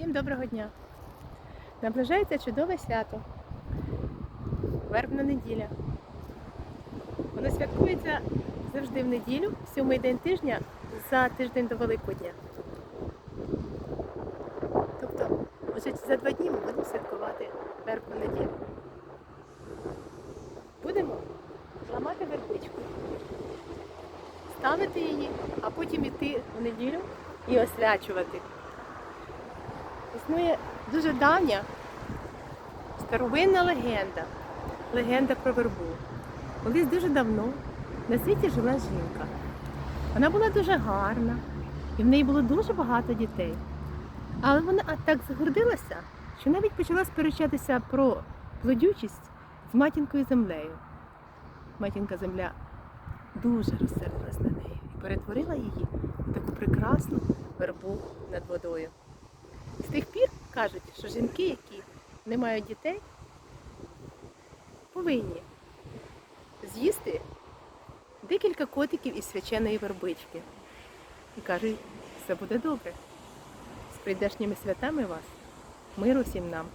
Всім доброго дня! Наближається чудове свято. Вербна неділя. Воно святкується завжди в неділю, сьомий день тижня за тиждень до Великодня. Тобто, вже за два дні ми будемо святкувати вербну неділю. Будемо ламати вербичку, ставити її, а потім йти в неділю і освячувати. Існує дуже давня старовинна легенда. Легенда про вербу. Колись дуже давно на світі жила жінка. Вона була дуже гарна, і в неї було дуже багато дітей. Але вона так загордилася, що навіть почала сперечатися про плодючість з матінкою землею. Матінка земля дуже розсердилась на неї і перетворила її в таку прекрасну вербу над водою. З тих пір кажуть, що жінки, які не мають дітей, повинні з'їсти декілька котиків із свяченої вербички. І кажуть, все буде добре. З прийдешніми святами вас, миру всім нам.